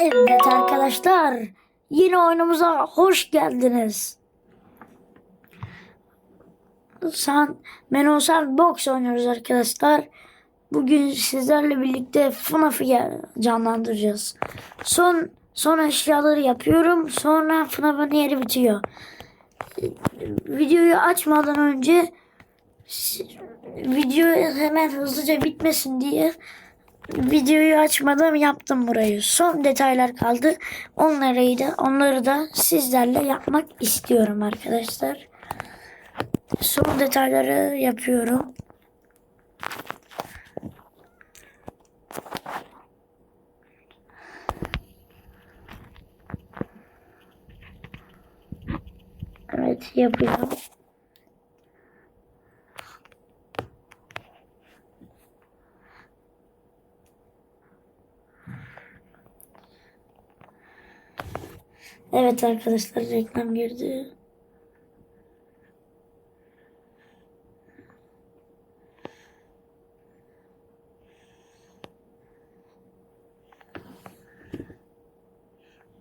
Evet arkadaşlar, yine oyunumuza hoş geldiniz. San Menno Sandbox oynuyoruz arkadaşlar. Bugün sizlerle birlikte FNAF'ı canlandıracağız. Son son eşyaları yapıyorum. Sonra FNAF'ın yeri bitiyor. Videoyu açmadan önce video hemen hızlıca bitmesin diye videoyu açmadan yaptım burayı. Son detaylar kaldı. Onları da onları da sizlerle yapmak istiyorum arkadaşlar. Son detayları yapıyorum. Evet yapıyorum. Evet arkadaşlar reklam girdi.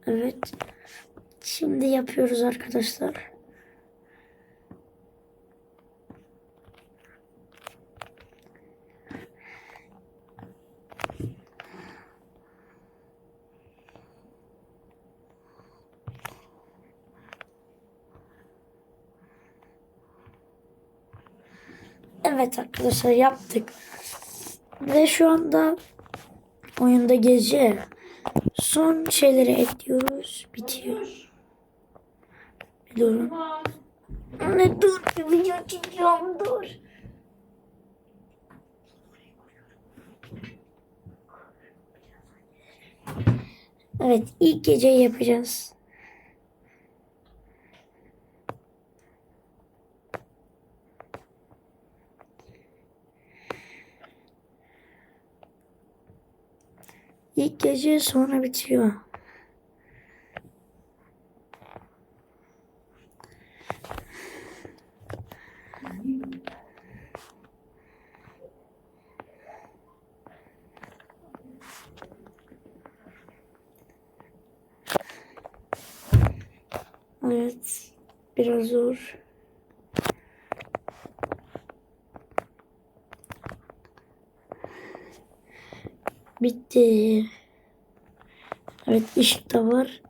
Evet. Şimdi yapıyoruz arkadaşlar. Evet arkadaşlar yaptık. Ve şu anda oyunda gece. Son şeyleri ekliyoruz. Bitiyor. Durun. Ne dur bir video çekiyorum dur. Evet ilk gece yapacağız. İlk gece sonra bitiyor. Evet. Biraz zor. Bitti. Evet ışık da var.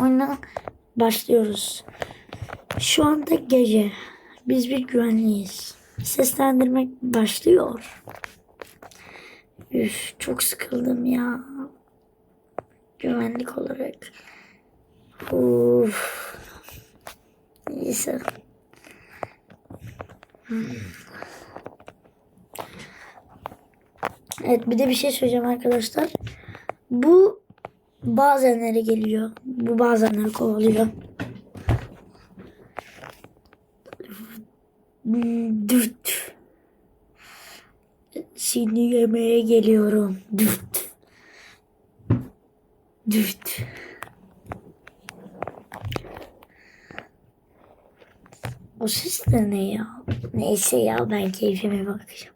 Oyuna başlıyoruz. Şu anda gece. Biz bir güvenliyiz. Seslendirmek başlıyor. Üf, çok sıkıldım ya. Güvenlik olarak. Uf. Neyse. Evet bir de bir şey söyleyeceğim arkadaşlar. Bu bazenleri geliyor. Bu bazenleri kovalıyor. Düt. Seni yemeye geliyorum. Düt. Düt. O ses de ne ya? Neyse ya ben keyfime bakacağım.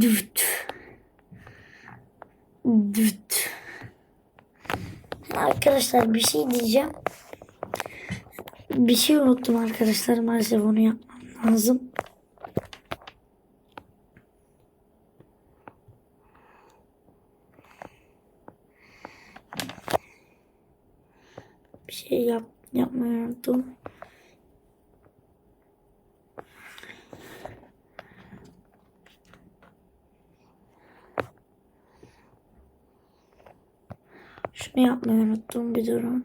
Düt. Düt. Arkadaşlar bir şey diyeceğim. Bir şey unuttum arkadaşlar. Maalesef onu yapmam lazım. Bir şey yap yapmayı unuttum. Şunu yapmayı unuttum bir durun.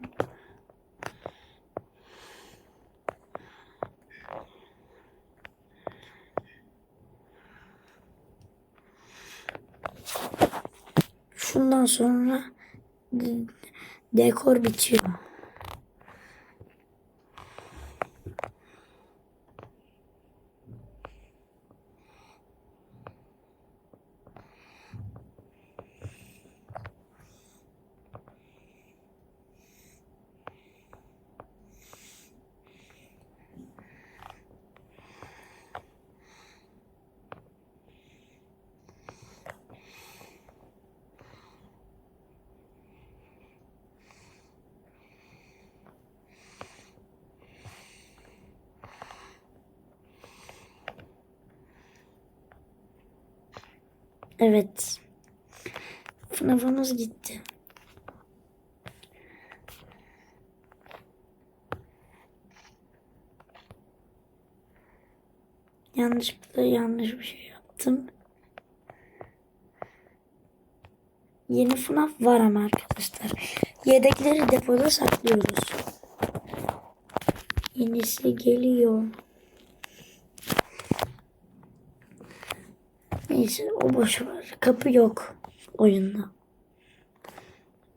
Şundan sonra dekor bitiyor. Evet. FNAF'ımız gitti. Yanlışlıkla yanlış bir şey yaptım. Yeni FNAF var ama arkadaşlar. Yedekleri depoda saklıyoruz. Yenisi geliyor. Neyse o boş var. Kapı yok oyunda.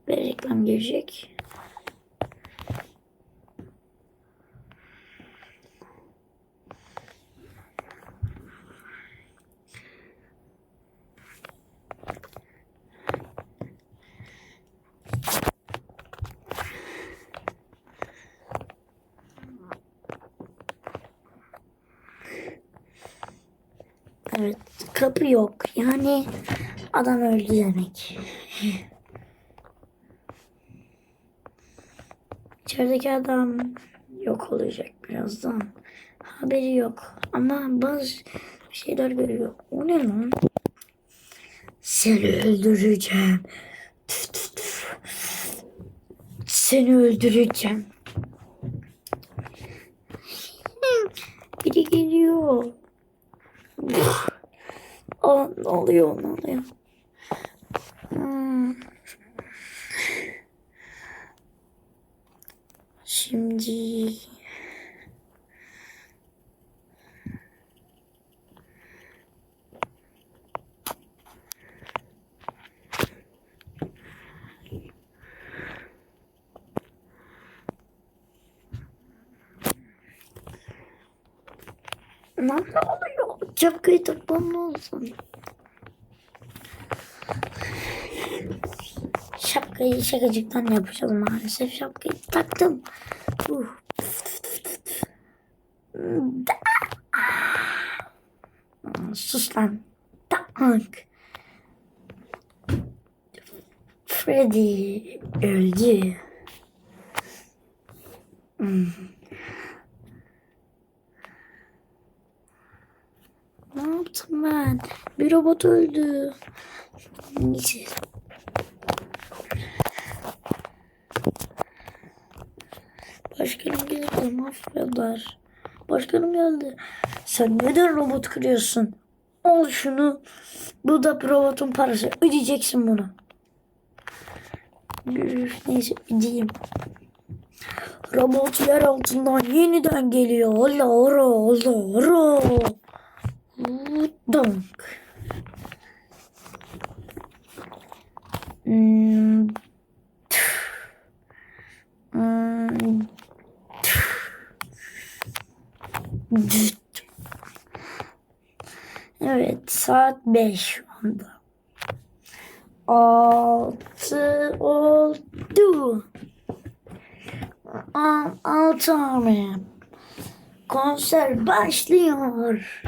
Ve reklam gelecek. Evet kapı yok. Yani adam öldü demek. İçerideki adam yok olacak birazdan. Haberi yok. Ama bazı şeyler görüyor. O ne lan? Seni öldüreceğim. Tüf, tüf, tüf. Seni öldüreceğim. Biri geliyor. Aa, ne oluyor ne oluyor? Hmm. Şimdi ne oluyor? Şapkayı takmam lazım. Şapkayı şakacıktan yapacağız maalesef. Şapkayı taktım. Uh. Sus lan. Tak. Freddy öldü. Hmm. Ne yaptım ben? Bir robot öldü. Neyse. Başkanım geldi mahveder. Başkanım geldi. Sen neden robot kırıyorsun? Al şunu. Bu da robotun parası. Ödeyeceksin bunu. Neyse ödeyeyim. Robot yer altından yeniden geliyor. Allah Allah Allah Allah. Donk. Hmm. Hmm. Evet saat 5 şu anda. Altı oldu. Am- Altı abi. Konser başlıyor.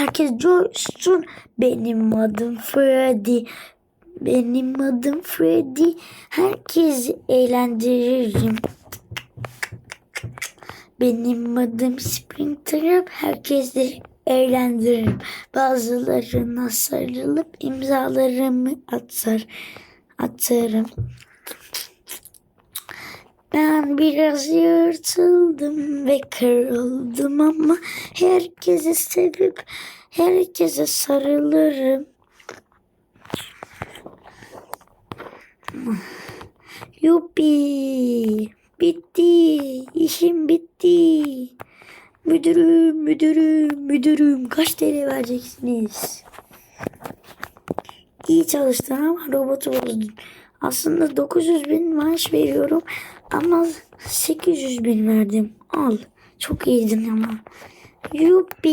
Herkes coşsun. Benim adım Freddy. Benim adım Freddy. Herkes eğlendiririm. Benim adım Springtrap. Herkesi eğlendiririm. Bazılarına sarılıp imzalarımı atar, atarım. Ben biraz yırtıldım ve kırıldım ama herkesi sevip herkese sarılırım. Yupi! Bitti. İşim bitti. Müdürüm, müdürüm, müdürüm. Kaç TL vereceksiniz? İyi çalıştın ama robotu bozdun. Aslında 900 bin maaş veriyorum ama 800 bin verdim. Al. Çok iyiydin ama. Yuppi.